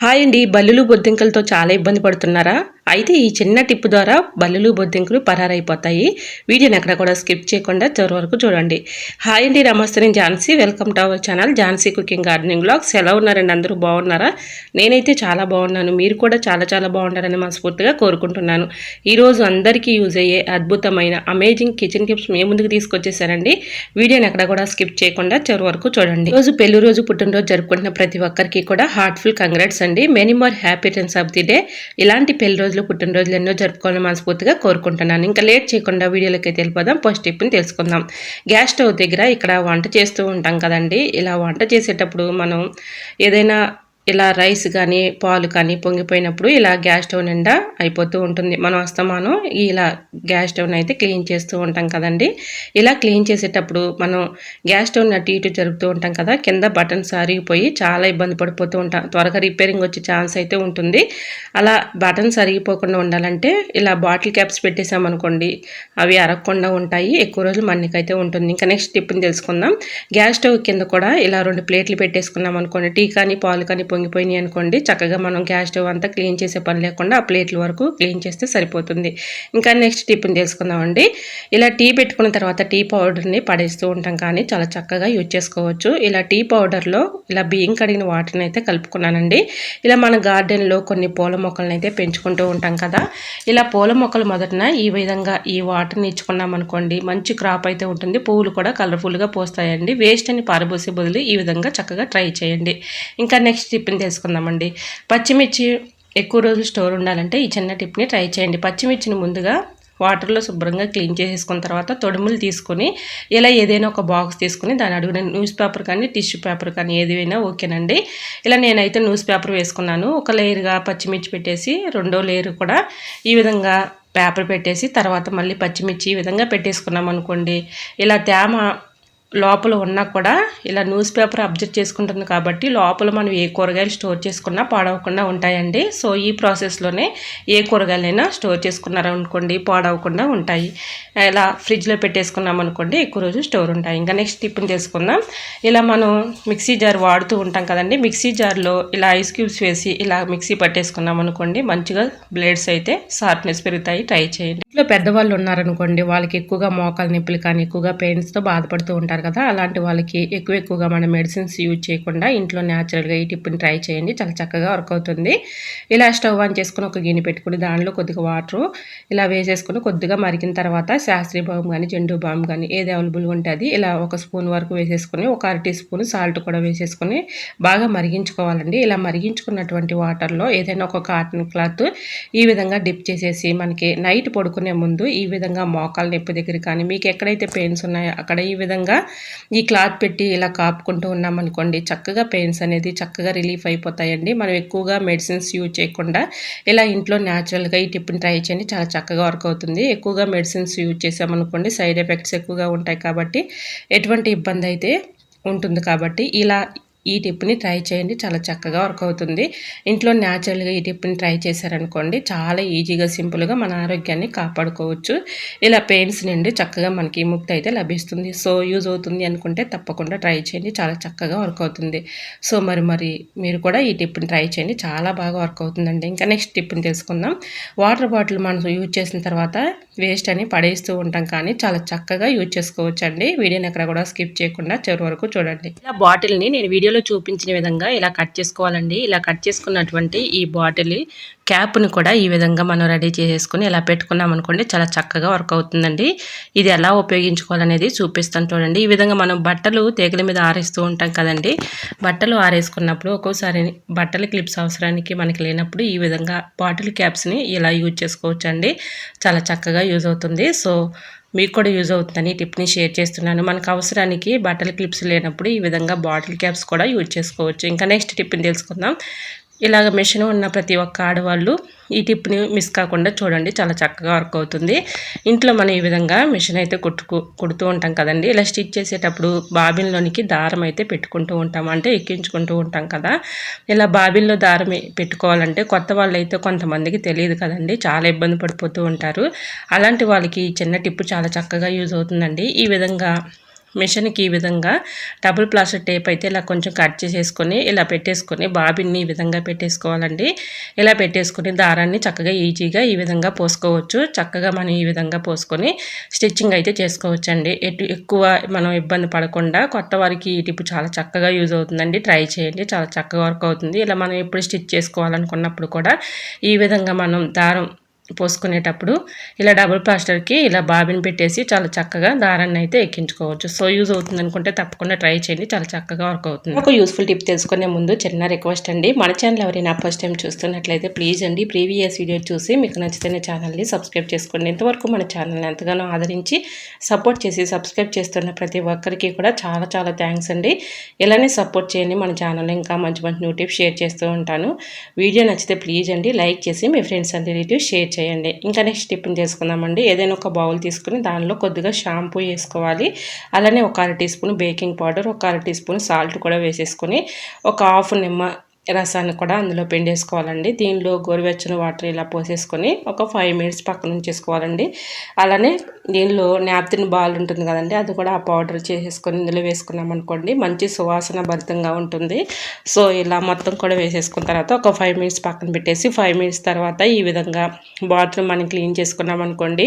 Hi అండి బల్లులు బొద్దింకలతో చాలా ఇబ్బంది పడుతున్నారా? అయితే ఈ చిన్న టిప్ ద్వారా బల్లులు బొద్దింకలు పరారైపోతాయి. వీడియోని ఎక్కడ కూడా స్కిప్ చేయకుండా చివరి వరకు చూడండి. హాయ్ అండి నమస్తే. నేను Jhansi. Welcome to our channel Jhansi cooking gardening blogs ఎలా ఉన్నారండి? అందరూ బాగున్నారా? నేనైతే చాలా బాగున్నాను. మీరు కూడా చాలా చాలా బాగున్నారని మనస్ఫూర్తిగా కోరుకుంటున్నాను. ఈరోజు అందరికీ యూజ్ అయ్యే అద్భుతమైన అమేజింగ్ కిచెన్ టిప్స్ మీ ముందుకు తీసుకొచ్చేసారండి వీడియోని ఎక్కడ కూడా స్కిప్ చేయకుండా చివరి వరకు చూడండి. రోజు పెళ్ళి రోజు పుట్టినరోజు జరుపుకుంటున్న ప్రతి ఒక్కరికి కూడా హార్ట్ఫుల్ కంగ్రాట్స్ అండి. Many more happy returns of the day. ఇలాంటి పెళ్ళి రోజు పుట్టినరోజులు ఎన్నో జరుపుకోవాలని మనస్ఫూర్తిగా కోరుకుంటున్నాను. ఇంకా లేట్ చేయకుండా వీడియోలోకి వెళ్ళిపోదాం. ఫస్ట్ టిప్ని తెలుసుకుందాం. గ్యాస్ స్టవ్ దగ్గర ఇక్కడ వంట చేస్తూ ఉంటాం కదండి. ఇలా వంట చేసేటప్పుడు మనం ఏదైనా ఇలా రైస్ కానీ పాలు కానీ పొంగిపోయినప్పుడు ఇలా గ్యాస్ స్టవ్ నిండా అయిపోతూ ఉంటుంది. మనం అస్తమానం ఇలా గ్యాస్ స్టవ్ని అయితే క్లీన్ చేస్తూ ఉంటాం కదండి. ఇలా క్లీన్ చేసేటప్పుడు మనం గ్యాస్ స్టవ్ని అటు ఇటు జరుపుతూ ఉంటాం కదా కింద బటన్స్ అరిగిపోయి చాలా ఇబ్బంది పడిపోతూ ఉంటాం. త్వరగా రిపేరింగ్ వచ్చే ఛాన్స్ అయితే ఉంటుంది. అలా బటన్స్ అరిగిపోకుండా ఉండాలంటే ఇలా బాటిల్ క్యాప్స్ పెట్టేసామనుకోండి అవి అరగకుండా ఉంటాయి. ఎక్కువ రోజులు మన్నికైతే ఉంటుంది. ఇంకా నెక్స్ట్ టిప్ని తెలుసుకుందాం. గ్యాస్ స్టవ్ కింద కూడా ఇలా రెండు ప్లేట్లు పెట్టేసుకున్నాం అనుకోండి. టీ కానీ పాలు కానీ పొంగిపోయినాయి అనుకోండి చక్కగా మనం గ్యాస్ స్టవ్ అంతా క్లీన్ చేసే పని లేకుండా ఆ ప్లేట్ల వరకు క్లీన్ చేస్తే సరిపోతుంది. ఇంకా నెక్స్ట్ టిప్ని తెలుసుకుందామండి. ఇలా టీ పెట్టుకున్న తర్వాత టీ పౌడర్ని పడేస్తూ ఉంటాం కానీ చాలా చక్కగా యూజ్ చేసుకోవచ్చు. ఇలా టీ పౌడర్లో ఇలా బియ్యం కడిగిన వాటర్ని అయితే కలుపుకున్నానండి. ఇలా మన గార్డెన్లో కొన్ని పూల మొక్కలను అయితే పెంచుకుంటూ ఉంటాం కదా. ఇలా పూల మొక్కలు మొదటన ఈ విధంగా ఈ వాటర్ని ఇచ్చుకున్నాం అనుకోండి మంచి క్రాప్ అయితే ఉంటుంది. పువ్వులు కూడా కలర్ఫుల్గా పోస్తాయండి. వేస్ట్ అని పారబోసే బదులు ఈ విధంగా చక్కగా ట్రై చేయండి. ఇంకా నెక్స్ట్ టిప్ని తెలుసుకుందామండి పచ్చిమిర్చి ఎక్కువ రోజులు స్టోర్ ఉండాలంటే ఈ చిన్న టిప్ని ట్రై చేయండి. పచ్చిమిర్చిని ముందుగా వాటర్లో శుభ్రంగా క్లీన్ చేసేసుకున్న తర్వాత తొడుములు తీసుకొని ఇలా ఏదైనా ఒక బాక్స్ తీసుకుని దాని అడుగున న్యూస్ పేపర్ కానీ టిష్యూ పేపర్ కానీ ఏదైనా ఓకేనండి. ఇలా నేనైతే న్యూస్ పేపర్ వేసుకున్నాను. ఒక లేయర్గా పచ్చిమిర్చి పెట్టేసి రెండో లేయర్ కూడా ఈ విధంగా పేపర్ పెట్టేసి తర్వాత మళ్ళీ పచ్చిమిర్చి ఈ విధంగా పెట్టేసుకున్నాం అనుకోండి ఇలా తేమ లోపల ఉన్నా కూడా ఇలా న్యూస్ పేపర్ అబ్జర్వ్ చేసుకుంటుంది కాబట్టి లోపల మనం ఏ కూరగాయలు స్టోర్ చేసుకున్నా పాడవకుండా ఉంటాయండి. సో ఈ ప్రాసెస్లోనే ఏ కూరగాయలైనా స్టోర్ చేసుకున్నారనుకోండి పాడవకుండా ఉంటాయి. ఇలా ఫ్రిడ్జ్లో పెట్టేసుకున్నాం అనుకోండి ఎక్కువ రోజు స్టోర్ ఉంటాయి. ఇంకా నెక్స్ట్ టిప్ని చేసుకుందాం ఇలా మనం మిక్సీ జార్ వాడుతూ ఉంటాం కదండి. మిక్సీ జార్లో ఇలా ఐస్ క్యూబ్స్ వేసి ఇలా మిక్సీ పట్టేసుకున్నాం అనుకోండి మంచిగా బ్లేడ్స్ అయితే షార్ప్నెస్ పెరుగుతాయి. ట్రై చేయండి. ఇంట్లో పెద్దవాళ్ళు ఉన్నారనుకోండి వాళ్ళకి ఎక్కువగా మోకాలు నొప్పులు కానీ ఎక్కువగా పెయిన్స్తో బాధపడుతూ ఉంటారు. ఉంటారు కదా అలాంటి వాళ్ళకి ఎక్కువ ఎక్కువగా మనం మెడిసిన్స్ యూజ్ చేయకుండా ఇంట్లో న్యాచురల్గా ఈ టిప్ని ట్రై చేయండి. చాలా చక్కగా వర్క్ అవుతుంది. ఇలా స్టవ్ ఆన్ చేసుకుని ఒక గిన్నె పెట్టుకుని దానిలో కొద్దిగా వాటర్ ఇలా వేసేసుకుని కొద్దిగా మరిగిన తర్వాత శాస్త్రీయ బామ్ కానీ జెండు బామ్ కానీ ఏది అవైలబుల్గా ఉంటుంది ఇలా ఒక స్పూన్ వరకు వేసేసుకుని ఒక అర టీ స్పూన్ సాల్ట్ కూడా వేసేసుకుని బాగా మరిగించుకోవాలండి. ఇలా మరిగించుకున్నటువంటి వాటర్లో ఏదైనా ఒక కాటన్ క్లాత్ ఈ విధంగా డిప్ చేసేసి మనకి నైట్ పడుకునే ముందు ఈ విధంగా మోకాలు నొప్పి దగ్గర కానీ మీకు ఎక్కడైతే పెయిన్స్ ఉన్నాయో అక్కడ ఈ విధంగా ఈ క్లాత్ పెట్టి ఇలా కాపుకుంటూ ఉన్నామనుకోండి చక్కగా పెయిన్స్ అనేది చక్కగా రిలీఫ్ అయిపోతాయండి. మనం ఎక్కువగా మెడిసిన్స్ యూజ్ చేయకుండా ఇలా ఇంట్లో న్యాచురల్గా ఈ టిప్ని ట్రై చేయండి చాలా చక్కగా వర్క్ అవుతుంది. ఎక్కువగా మెడిసిన్స్ యూజ్ చేసామనుకోండి సైడ్ ఎఫెక్ట్స్ ఎక్కువగా ఉంటాయి కాబట్టి ఎటువంటి ఇబ్బంది అయితే ఉంటుంది కాబట్టి ఇలా ఈ టిప్ని ట్రై చేయండి. చాలా చక్కగా వర్క్ అవుతుంది. ఇంట్లో న్యాచురల్గా ఈ టిప్ని ట్రై చేశారనుకోండి చాలా ఈజీగా సింపుల్గా మన ఆరోగ్యాన్ని కాపాడుకోవచ్చు. ఇలా పెయిన్స్ నుండి చక్కగా మనకి ముక్తి అయితే లభిస్తుంది. సో యూజ్ అవుతుంది అనుకుంటే తప్పకుండా ట్రై చేయండి. చాలా చక్కగా వర్క్ అవుతుంది. సో మరి మరి మీరు కూడా ఈ టిప్ని ట్రై చేయండి. చాలా బాగా వర్క్ అవుతుందండి. ఇంకా నెక్స్ట్ టిప్ని తెలుసుకుందాం. వాటర్ బాటిల్ మనం యూజ్ చేసిన తర్వాత వేస్ట్ అని పడేస్తూ ఉంటాం కానీ చాలా చక్కగా యూజ్ చేసుకోవచ్చు అండి వీడియోని ఎక్కడ కూడా స్కిప్ చేయకుండా చివరి వరకు చూడండి. ఇలా బాటిల్ని నేను వీడియోలో వీడియోలో చూపించిన విధంగా ఇలా కట్ చేసుకోవాలండి. ఇలా కట్ చేసుకున్నటువంటి ఈ బాటిల్ క్యాప్ని కూడా ఈ విధంగా మనం రెడీ చేసేసుకుని ఇలా పెట్టుకున్నాం అనుకోండి చాలా చక్కగా వర్క్ అవుతుందండి. ఇది ఎలా ఉపయోగించుకోవాలనేది చూపిస్తాను చూడండి. ఈ విధంగా మనం బట్టలు తీగల మీద ఆరేస్తూ ఉంటాం కదండి. బట్టలు ఆరేసుకున్నప్పుడు ఒక్కోసారి బట్టల క్లిప్స్ అవసరానికి మనకి లేనప్పుడు ఈ విధంగా బాటిల్ క్యాప్స్ని ఇలా యూజ్ చేసుకోవచ్చండి. చాలా చక్కగా యూజ్ అవుతుంది. సో మీకు కూడా యూజ్ అవుతుందని టిప్ని షేర్ చేస్తున్నాను. మనకు అవసరానికి బట్టల క్లిప్స్ లేనప్పుడు ఈ విధంగా బాటిల్ క్యాప్స్ కూడా యూజ్ చేసుకోవచ్చు. ఇంకా నెక్స్ట్ టిప్ని తెలుసుకుందాం. ఇలాగ మిషన్ ఉన్న ప్రతి ఒక్క ఆడవాళ్ళు ఈ టిప్ని మిస్ కాకుండా చూడండి. చాలా చక్కగా వర్క్ అవుతుంది. ఇంట్లో మనం ఈ విధంగా మిషన్ అయితే కుట్టుకు కుడుతూ ఉంటాం కదండి. ఇలా స్టిచ్ చేసేటప్పుడు బాబిన్లోనికి దారం అయితే పెట్టుకుంటూ ఉంటాం. అంటే ఎక్కించుకుంటూ ఉంటాం కదా. ఇలా బాబిన్లో దారం పెట్టుకోవాలంటే కొత్త వాళ్ళు అయితే కొంతమందికి తెలియదు కదండి. చాలా ఇబ్బంది పడిపోతూ ఉంటారు. అలాంటి వాళ్ళకి చిన్న టిప్పు చాలా చక్కగా యూజ్ అవుతుందండి. ఈ విధంగా మిషన్కి ఈ విధంగా డబుల్ ప్లాస్టర్ టేప్ అయితే ఇలా కొంచెం కట్ చేసేసుకొని ఇలా పెట్టేసుకొని బాబిన్ని ఈ విధంగా పెట్టేసుకోవాలండి. ఇలా పెట్టేసుకొని దారాన్ని చక్కగా ఈజీగా ఈ విధంగా పోసుకోవచ్చు. చక్కగా మనం ఈ విధంగా పోసుకొని స్టిచ్చింగ్ అయితే చేసుకోవచ్చండి. ఎటు ఎక్కువ మనం ఇబ్బంది పడకుండా కొత్త వారికి ఈ టిప్ చాలా చక్కగా యూజ్ అవుతుందండి. ట్రై చేయండి. చాలా చక్కగా వర్క్ అవుతుంది. ఇలా మనం ఎప్పుడు స్టిచ్ చేసుకోవాలనుకున్నప్పుడు కూడా ఈ విధంగా మనం దారం పోసుకునేటప్పుడు ఇలా డబుల్ ప్లాస్టర్కి ఇలా బాబిన్ పెట్టేసి చాలా చక్కగా దారాన్ని అయితే ఎక్కించుకోవచ్చు. సో యూజ్ అవుతుంది అనుకుంటే తప్పకుండా ట్రై చేయండి. చాలా చక్కగా వర్క్ అవుతుంది. ఒక యూస్ఫుల్ టిప్ తెలుసుకునే ముందు చిన్న రిక్వెస్ట్ అండి. మన ఛానల్ ఎవరైనా ఫస్ట్ టైం చూస్తున్నట్లయితే ప్లీజ్ అండి ప్రీవియస్ వీడియో చూసి మీకు నచ్చితే ఛానల్ని సబ్స్క్రైబ్ చేసుకోండి. ఇంతవరకు మన ఛానల్ని ఎంతగానో ఆదరించి సపోర్ట్ చేసి సబ్స్క్రైబ్ చేస్తున్న ప్రతి ఒక్కరికి కూడా చాలా చాలా థ్యాంక్స్ అండి. ఇలానే సపోర్ట్ చేయండి మన ఛానల్ ఇంకా మంచి మంచి న్యూ టిప్స్ షేర్ చేస్తూ ఉంటాను. వీడియో నచ్చితే ప్లీజ్ అండి. లైక్ చేసి మీ ఫ్రెండ్స్ అండ్ రిలేటివ్స్ షేర్ చేయండి. ఇంకా నెక్స్ట్ టిఫిన్ చేసుకుందామండి ఏదైనా ఒక బౌల్ తీసుకుని దానిలో కొద్దిగా షాంపూ వేసుకోవాలి. అలానే ఒక అర టీ స్పూన్ బేకింగ్ పౌడర్ ఒక అర టీ స్పూన్ సాల్ట్ కూడా వేసేసుకొని ఒక హాఫ్ నిమ్మ రసాన్ని కూడా అందులో పిండేసుకోవాలండి. దీనిలో గోరువెచ్చని వాటర్ ఇలా పోసేసుకొని ఒక ఫైవ్ మినిట్స్ పక్కన ఉంచేసుకోవాలండి. అలానే దీనిలో నాప్తిన్ బాల్ ఉంటుంది కదండి అది కూడా ఆ పౌడర్ చేసేసుకొని ఇందులో వేసుకున్నాం అనుకోండి మంచి సువాసన భరితంగా ఉంటుంది. సో ఇలా మొత్తం కూడా వేసేసుకున్న తర్వాత ఒక ఫైవ్ మినిట్స్ పక్కన పెట్టేసి ఫైవ్ మినిట్స్ తర్వాత ఈ విధంగా బాత్రూమ్ మనం క్లీన్ చేసుకున్నాం అనుకోండి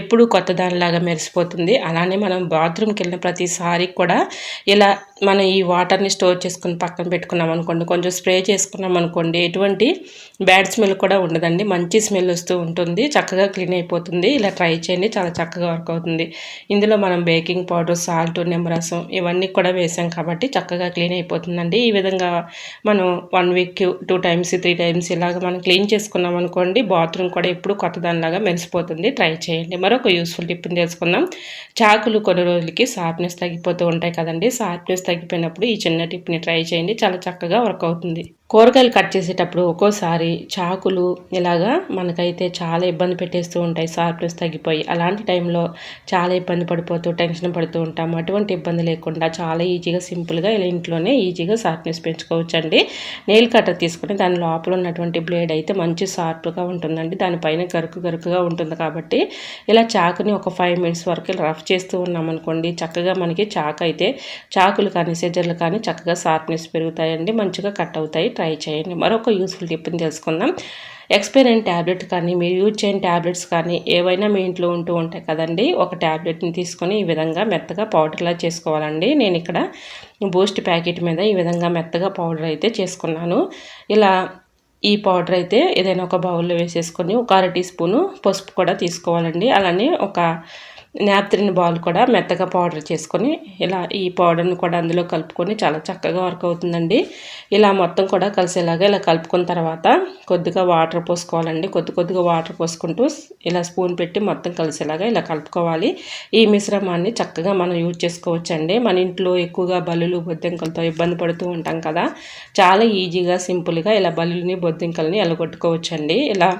ఎప్పుడు కొత్త దానిలాగా మెరిసిపోతుంది. అలానే మనం బాత్రూమ్కి వెళ్ళిన ప్రతిసారి కూడా ఇలా మనం ఈ వాటర్ని స్టోర్ చేసుకుని పక్కన పెట్టుకున్నాం అనుకోండి కొంచెం స్ప్రే చేసుకున్నాం అనుకోండి ఎటువంటి బ్యాడ్ స్మెల్ కూడా ఉండదండి. మంచి స్మెల్ వస్తూ ఉంటుంది చక్కగా క్లీన్ అయిపోతుంది. ఇలా ట్రై చేయండి చాలా చక్కగా వర్క్ అవుతుంది. ఇందులో మనం బేకింగ్ పౌడర్ సాల్ట్ నిమ్మరసం ఇవన్నీ కూడా వేసాం కాబట్టి చక్కగా క్లీన్ అయిపోతుందండి. ఈ విధంగా మనం one week two times three times ఇలాగ మనం క్లీన్ చేసుకున్నాం అనుకోండి బాత్రూమ్ కూడా ఎప్పుడు కొత్త దానిలాగా మెరిసిపోతుంది. ట్రై చేయండి. మరొక యూస్ఫుల్ టిప్ని తెలుసుకుందాం. చాకులు కొన్ని రోజులకి షార్ప్నెస్ తగ్గిపోతూ ఉంటాయి కదండి. షార్ప్నెస్ తగ్గిపోయినప్పుడు ఈ చిన్న టిప్ని ట్రై చేయండి. చాలా చక్కగా వర్క్ అవుతుంది. కూరగాయలు కట్ చేసేటప్పుడు ఒక్కోసారి చాకులు ఇలాగా మనకైతే చాలా ఇబ్బంది పెట్టేస్తూ ఉంటాయి షార్ప్నెస్ తగ్గిపోయి. అలాంటి టైంలో చాలా ఇబ్బంది పడిపోతూ టెన్షన్ పడుతూ ఉంటాము. అటువంటి ఇబ్బంది లేకుండా చాలా ఈజీగా సింపుల్గా ఇలా ఇంట్లోనే ఈజీగా షార్ప్నెస్ పెంచుకోవచ్చండి. నెయిల్ కట్టర్ తీసుకుని దాని లోపల ఉన్నటువంటి బ్లేడ్ అయితే మంచి షార్ప్గా ఉంటుందండి. దానిపైన గరుకు గరుకుగా ఉంటుంది కాబట్టి ఇలా చాకుని ఒక ఫైవ్ మినిట్స్ వరకు రఫ్ చేస్తూ ఉన్నామనుకోండి చక్కగా మనకి చాకు అయితే చాకులు కానీ సెజర్లు కానీ చక్కగా షార్ప్నెస్ పెరుగుతాయండి మంచిగా కట్ అవుతాయి. ట్రై చేయండి. మరొక యూస్ఫుల్ టిప్ని తెలుసుకుందాం. ఎక్స్పైర్ ట్యాబ్లెట్ కానీ మీరు యూజ్ చేయని ట్యాబ్లెట్స్ కానీ ఏవైనా మీ ఇంట్లో ఉంటూ ఉంటాయి కదండి. ఒక ట్యాబ్లెట్ని తీసుకొని ఈ విధంగా మెత్తగా పౌడర్లా చేసుకోవాలండి. నేను ఇక్కడ బూస్ట్ ప్యాకెట్ మీద ఈ విధంగా మెత్తగా పౌడర్ అయితే చేసుకున్నాను. ఇలా ఈ పౌడర్ అయితే ఏదైనా ఒక బౌల్లో వేసేసుకొని ఒక అర టీ స్పూను పసుపు కూడా తీసుకోవాలండి. అలానే ఒక నాప్త్రిన్ బాల్ కూడా మెత్తగా పౌడర్ చేసుకొని ఇలా ఈ పౌడర్ని కూడా అందులో కలుపుకొని చాలా చక్కగా వర్క్ అవుతుందండి. ఇలా మొత్తం కూడా కలిసేలాగా ఇలా కలుపుకున్న తర్వాత కొద్దిగా వాటర్ పోసుకోవాలండి. కొద్ది కొద్దిగా వాటర్ పోసుకుంటూ ఇలా స్పూన్ పెట్టి మొత్తం కలిసేలాగా ఇలా కలుపుకోవాలి. ఈ మిశ్రమాన్ని చక్కగా మనం యూజ్ చేసుకోవచ్చండి. మన ఇంట్లో ఎక్కువగా బల్లులు బొద్దింకలతో ఇబ్బంది పడుతూ ఉంటాం కదా. చాలా ఈజీగా సింపుల్గా ఇలా బల్లుల్ని బొద్దింకల్ని ఎలగొట్టుకోవచ్చండి. ఇలా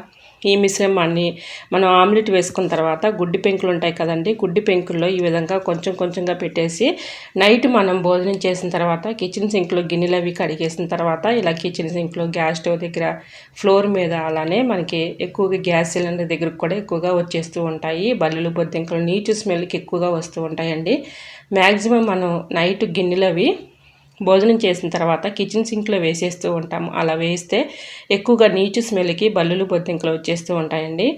ఈ మిశ్రమాన్ని మనం ఆమ్లెట్ వేసుకున్న తర్వాత గుడ్డి పెంకులు ఉంటాయి కదండి గుడ్డి పెంకుల్లో ఈ విధంగా కొంచెం కొంచెంగా పెట్టేసి నైట్ మనం భోజనం చేసిన తర్వాత కిచెన్ సింక్లో గిన్నెలు అవి కడిగేసిన తర్వాత ఇలా కిచెన్ సింక్లో గ్యాస్ స్టవ్ దగ్గర ఫ్లోర్ మీద అలానే మనకి ఎక్కువగా గ్యాస్ సిలిండర్ దగ్గరకు కూడా ఎక్కువగా వచ్చేస్తూ ఉంటాయి. బల్లులు బొద్దింకలు నీచు స్మెల్కి ఎక్కువగా వస్తూ ఉంటాయండి. మ్యాక్సిమం మనం నైట్ గిన్నెలు అవి భోజనం చేసిన తర్వాత కిచెన్ సింక్లో వేసేస్తూ ఉంటాము. అలా వేస్తే ఎక్కువగా నీచు స్మెల్కి బల్లులు బొద్దింకలు వచ్చేస్తూ ఉంటాయండి.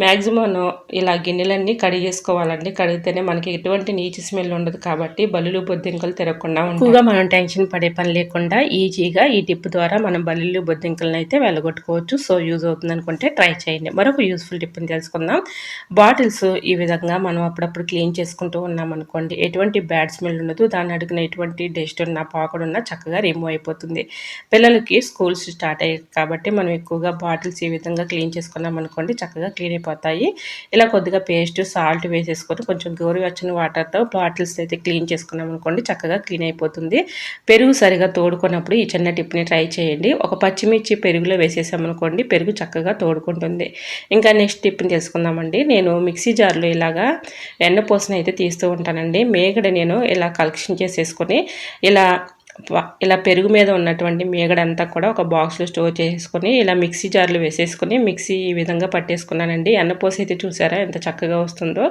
మ్యాక్సిమం ఇలా గిన్నెలన్నీ కడిగేసుకోవాలండి. కడిగితేనే మనకి ఎటువంటి నీచు స్మెల్ ఉండదు కాబట్టి బల్లులు బొద్దింకలు తిరగకుండా ఎక్కువగా మనం టెన్షన్ పడే పని లేకుండా ఈజీగా ఈ టిప్ ద్వారా మనం బల్లులు బొద్దింకలను అయితే వెళ్ళగొట్టుకోవచ్చు. సో యూజ్ అవుతుంది అనుకుంటే ట్రై చేయండి. మరొక యూస్ఫుల్ టిప్ని తెలుసుకుందాం. బాటిల్స్ ఈ విధంగా మనం అప్పుడప్పుడు క్లీన్ చేసుకుంటూ ఉన్నాం అనుకోండి ఎటువంటి బ్యాడ్ స్మెల్ ఉండదు. దాన్ని అడిగిన ఎటువంటి డస్ట్ ఉన్న పాకుడున్న చక్కగా రిమూవ్ అయిపోతుంది. పిల్లలకి స్కూల్స్ స్టార్ట్ అయ్యాయి కాబట్టి మనం ఎక్కువగా బాటిల్స్ ఈ విధంగా క్లీన్ చేసుకున్నాం అనుకోండి చక్కగా క్లీన్ అయిపోతాయి. ఇలా కొద్దిగా పేస్ట్ సాల్ట్ వేసేసుకొని కొంచెం గోరువెచ్చని వాటర్తో బాటిల్స్ అయితే క్లీన్ చేసుకున్నాం అనుకోండి చక్కగా క్లీన్ అయిపోతుంది. పెరుగు సరిగా తోడుకున్నప్పుడు ఈ చిన్న టిప్ని ట్రై చేయండి. ఒక పచ్చిమిర్చి పెరుగులో వేసేసామనుకోండి పెరుగు చక్కగా తోడుకుంటుంది. ఇంకా నెక్స్ట్ టిప్ని తెలుసుకుందామండి నేను మిక్సీ జార్లో ఇలాగా ఎన్నపోసన అయితే తీస్తూ ఉంటానండి. మేగడ నేను ఇలా కలెక్షన్ చేసేసుకొని ఇలా ఇలా పెరుగు మీద ఉన్నటువంటి మేగడంతా కూడా ఒక బాక్స్లో స్టోర్ చేసుకొని ఇలా మిక్సీ జార్లు వేసేసుకొని మిక్సీ ఈ విధంగా పట్టేసుకున్నానండి. ఎన్నపోస అయితే చూసారా ఎంత చక్కగా వస్తుందో.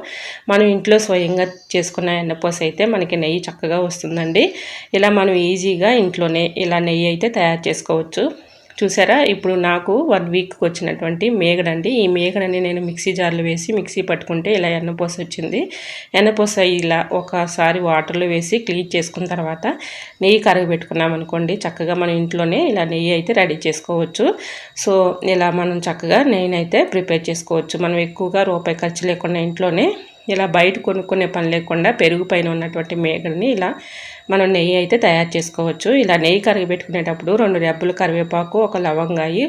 మనం ఇంట్లో స్వయంగా చేసుకున్న ఎన్నపోస అయితే మనకి నెయ్యి చక్కగా వస్తుందండి. ఇలా మనం ఈజీగా ఇంట్లోనే ఇలా నెయ్యి అయితే తయారు చేసుకోవచ్చు. చూసారా? ఇప్పుడు నాకు వన్ వీక్కి వచ్చినటువంటి మేగడండి. ఈ మేగడని నేను మిక్సీ జార్లో వేసి మిక్సీ పట్టుకుంటే ఇలా ఎన్నపోస వచ్చింది. ఎన్నపోస ఇలా ఒకసారి వాటర్లో వేసి క్లీన్ చేసుకున్న తర్వాత నెయ్యి కరగబెట్టుకున్నాం అనుకోండి. చక్కగా మనం ఇంట్లోనే ఇలా నెయ్యి అయితే రెడీ చేసుకోవచ్చు. సో ఇలా మనం చక్కగా నెయ్యినైతే ప్రిపేర్ చేసుకోవచ్చు. మనం ఎక్కువగా రూపాయి ఖర్చు లేకుండా ఇంట్లోనే ఇలా బయట కొనుక్కునే పని లేకుండా పెరుగు పైన ఉన్నటువంటి మేగడిని ఇలా మనం నెయ్యి అయితే తయారు చేసుకోవచ్చు. ఇలా నెయ్యి కరిగిపెట్టుకునేటప్పుడు రెండు రెబ్బలు కరివేపాకు ఒక లవంగాయి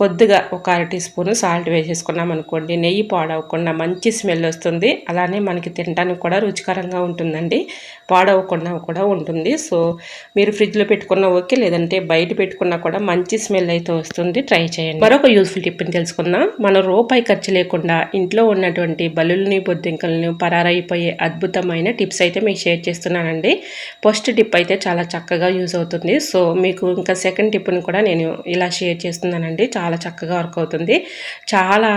కొద్దిగా ఒక అర టీ స్పూన్ సాల్ట్ వేసేసుకున్నాం అనుకోండి. నెయ్యి పాడవకుండా మంచి స్మెల్ వస్తుంది. అలానే మనకి తినడానికి కూడా రుచికరంగా ఉంటుందండి. పాడవకుండా కూడా ఉంటుంది. సో మీరు ఫ్రిడ్జ్లో పెట్టుకున్న ఓకే లేదంటే బయట పెట్టుకున్నా కూడా మంచి స్మెల్ అయితే వస్తుంది. ట్రై చేయండి. మరొక యూస్ఫుల్ టిప్ని తెలుసుకుందాం. మన రూపాయి ఖర్చు లేకుండా ఇంట్లో ఉన్నటువంటి బలుల్ని బొద్దింకల్ని పరారైపోయే అద్భుతమైన టిప్స్ అయితే మీకు షేర్ చేస్తున్నానండి. ఫస్ట్ టిప్ అయితే చాలా చక్కగా యూజ్ అవుతుంది. సో మీకు ఇంకా సెకండ్ టిప్ని కూడా నేను ఇలా షేర్ చేస్తున్నానండి. చాలా చక్కగా వర్క్ అవుతుంది. చాలా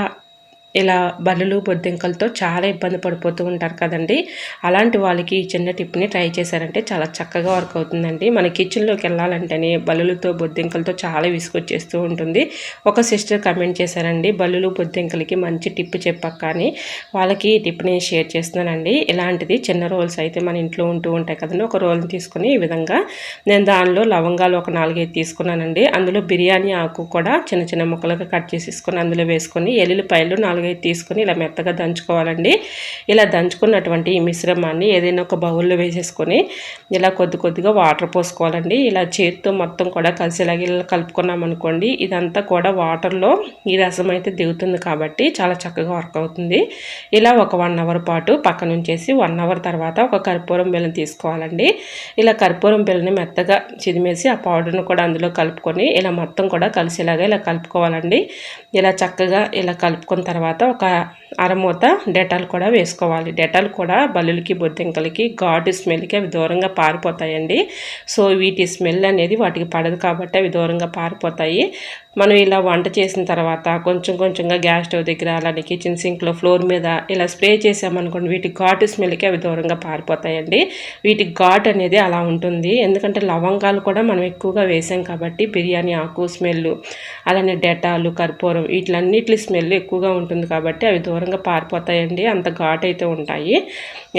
ఇలా బల్లులు బొద్దింకలతో చాలా ఇబ్బంది పడిపోతూ ఉంటారు కదండి. అలాంటి వాళ్ళకి ఈ చిన్న టిప్ని ట్రై చేశారంటే చాలా చక్కగా వర్క్ అవుతుందండి. మన కిచెన్లోకి వెళ్ళాలంటేనే బల్లులతో బొద్దింకలతో చాలా విసుగొచ్చేస్తూ ఉంటుంది. ఒక సిస్టర్ కమెంట్ చేశారండి బల్లులు బొద్దింకలకి మంచి టిప్ చెప్పక్క అని వాళ్ళకి ఈ టిప్ని షేర్ చేస్తున్నానండి. ఇలాంటిది చిన్న రోల్స్ అయితే మన ఇంట్లో ఉంటూ ఉంటాయి కదండి. ఒక రోల్ని తీసుకుని ఈ విధంగా నేను దానిలో లవంగాలు ఒక నాలుగైదు తీసుకున్నానండి. అందులో బిర్యానీ ఆకు కూడా చిన్న చిన్న ముక్కలుగా కట్ చేసేసుకొని అందులో వేసుకొని ఎల్లుల్లిపాయలు నాలుగు మామూలుగా తీసుకొని ఇలా మెత్తగా దంచుకోవాలండి. ఇలా దంచుకున్నటువంటి ఈ మిశ్రమాన్ని ఏదైనా ఒక బౌల్లో వేసేసుకొని ఇలా కొద్ది కొద్దిగా వాటర్ పోసుకోవాలండి. ఇలా చేతితో మొత్తం కూడా కలిసేలాగా ఇలా కలుపుకున్నాం అనుకోండి ఇదంతా కూడా వాటర్లో ఈ రసం అయితే దిగుతుంది కాబట్టి చాలా చక్కగా వర్క్ అవుతుంది. ఇలా ఒక వన్ అవర్ పాటు పక్కన ఉంచేసి వన్ అవర్ తర్వాత ఒక కర్పూరం బెల్లం తీసుకోవాలండి. ఇలా కర్పూరం బెల్లని మెత్తగా చిదిమేసి ఆ పౌడర్ను కూడా అందులో కలుపుకొని ఇలా మొత్తం కూడా కలిసేలాగా ఇలా కలుపుకోవాలండి. ఇలా చక్కగా ఇలా కలుపుకున్న తర్వాత తర్వాత ఒక అరమూత డెటాల్ కూడా వేసుకోవాలి. డెటాల్ కూడా బల్లులకి బొద్దింకలకి ఘాటు స్మెల్కి అవి దూరంగా పారిపోతాయండి. సో వీటి స్మెల్ అనేది వాటికి పడదు కాబట్టి అవి దూరంగా పారిపోతాయి. మనం ఇలా వంట చేసిన తర్వాత కొంచెం కొంచెంగా గ్యాస్ స్టవ్ దగ్గర అలానే కిచెన్ సింక్లో ఫ్లోర్ మీద ఇలా స్ప్రే చేసామనుకోండి వీటి ఘాటు స్మెల్కి అవి దూరంగా పారిపోతాయండి. వీటి ఘాట్ అనేది అలా ఉంటుంది. ఎందుకంటే లవంగాలు కూడా మనం ఎక్కువగా వేసాం కాబట్టి బిర్యానీ ఆకు స్మెల్ అలానే డెటాలు కర్పూరం వీటిలన్నిటి స్మెల్ ఎక్కువగా ఉంటుంది కాబట్టి అవి దూరంగా పారిపోతాయండి. అంత ఘాట్ అయితే ఉంటాయి.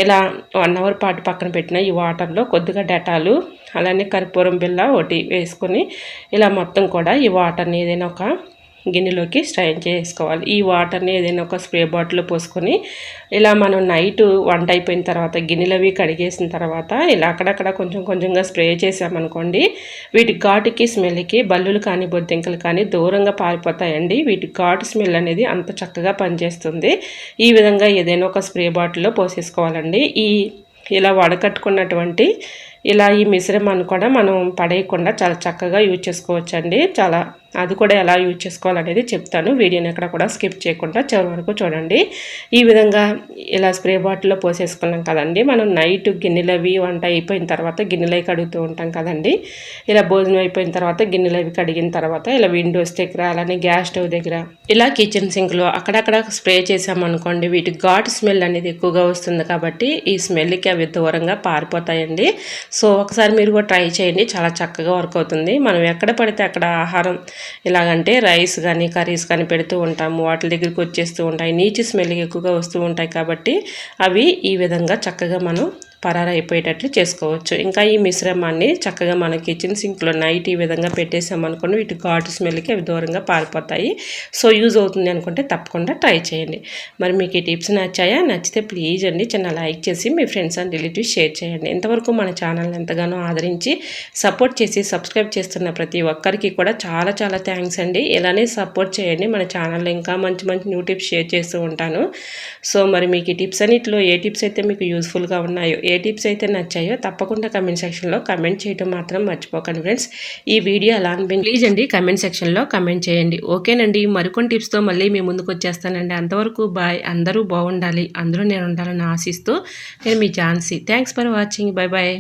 ఇలా వన్ అవర్ పాటు పక్కన పెట్టిన ఈ వాటర్లో కొద్దిగా డెటాలు అలానే కర్పూరం బిల్ల ఒకటి వేసుకొని ఇలా మొత్తం కూడా ఈ వాటర్ని ఏదైనా ఒక గిన్నెలోకి స్ట్రైన్ చేసుకోవాలి. ఈ వాటర్ని ఏదైనా ఒక స్ప్రే బాటిల్లో పోసుకొని ఇలా మనం నైట్ వంట అయిపోయిన తర్వాత గిన్నెలు అవి కడిగేసిన తర్వాత ఇలా అక్కడక్కడ కొంచెం కొంచెంగా స్ప్రే చేసామనుకోండి వీటి ఘాటుకి స్మెల్కి బల్లులు కానీ బొద్దింకలు కానీ దూరంగా పారిపోతాయండి. వీటి ఘాటు స్మెల్ అనేది అంత చక్కగా పనిచేస్తుంది. ఈ విధంగా ఏదైనా ఒక స్ప్రే బాటిల్లో పోసేసుకోవాలండి. ఈ ఇలా వడకట్టుకున్నటువంటి ఇలా ఈ మిశ్రమాన్ని కూడా మనం పడేయకుండా చాలా చక్కగా యూజ్ చేసుకోవచ్చండి. చాలా అది కూడా ఎలా యూజ్ చేసుకోవాలనేది చెప్తాను. వీడియోని ఎక్కడ కూడా స్కిప్ చేయకుండా చివరి వరకు చూడండి. ఈ విధంగా ఇలా స్ప్రే బాటిల్లో పోసేసుకున్నాం కదండి. మనం నైట్ గిన్నెలు అవి వంట అయిపోయిన తర్వాత గిన్నెలు అవి కడుగుతూ ఉంటాం కదండి. ఇలా భోజనం అయిపోయిన తర్వాత గిన్నెలు అవి కడిగిన తర్వాత ఇలా విండోస్ దగ్గర అలానే గ్యాస్ స్టవ్ దగ్గర ఇలా కిచెన్ సింక్లో అక్కడక్కడ స్ప్రే చేసామనుకోండి వీటి ఘాట్ స్మెల్ అనేది ఎక్కువగా వస్తుంది కాబట్టి ఈ స్మెల్కి అవి దూరంగా పారిపోతాయండి. సో ఒకసారి మీరు కూడా ట్రై చేయండి. చాలా చక్కగా వర్క్ అవుతుంది. మనం ఎక్కడ పడితే అక్కడ ఆహారం ఇలాగంటే రైస్ కానీ కర్రీస్ కానీ పెడుతూ ఉంటాము. వాటి దగ్గరికి వచ్చేస్తూ ఉంటాయి. నీచు స్మెల్ ఎక్కువగా వస్తూ ఉంటాయి కాబట్టి అవి ఈ విధంగా చక్కగా మనం పరారైపోయేటట్లు చేసుకోవచ్చు. ఇంకా ఈ మిశ్రమాన్ని చక్కగా మన కిచెన్ సింక్లో నైట్ ఈ విధంగా పెట్టేసామనుకోండి వీటి ఘాటు స్మెల్కి అవి దూరంగా పారిపోతాయి. సో యూజ్ అవుతుంది అనుకుంటే తప్పకుండా ట్రై చేయండి. మరి మీకు ఈ టిప్స్ నచ్చాయా? నచ్చితే ప్లీజ్ అండి చిన్న లైక్ చేసి మీ ఫ్రెండ్స్ అండ్ రిలేటివ్స్ షేర్ చేయండి. ఇంతవరకు మన ఛానల్ని ఎంతగానో ఆదరించి సపోర్ట్ చేసి సబ్స్క్రైబ్ చేస్తున్న ప్రతి ఒక్కరికి కూడా చాలా చాలా థ్యాంక్స్ అండి. ఇలానే సపోర్ట్ చేయండి. మన ఛానల్లో ఇంకా మంచి మంచి న్యూ టిప్స్ షేర్ చేస్తూ ఉంటాను. సో మరి మీకు ఈ టిప్స్ అన్నింటిలో ఏ టిప్స్ అయితే మీకు యూస్ఫుల్గా ఉన్నాయో ఏ టిప్స్ అయితే నచ్చాయో తప్పకుండా కమెంట్ సెక్షన్లో కమెంట్ చేయడం మాత్రం మర్చిపోకండి ఫ్రెండ్స్ ఈ వీడియో ఎలా అనిపించి ప్లీజ్ అండి కమెంట్ సెక్షన్లో కమెంట్ చేయండి. ఓకేనండి మరికొన్ని టిప్స్తో మళ్ళీ మీ ముందుకు వచ్చేస్తానండి. అంతవరకు బాయ్ అందరూ బాగుండాలి. అందరూ నేను ఉండాలని ఆశిస్తూ నేను మీ Jhansi. Thanks for watching bye bye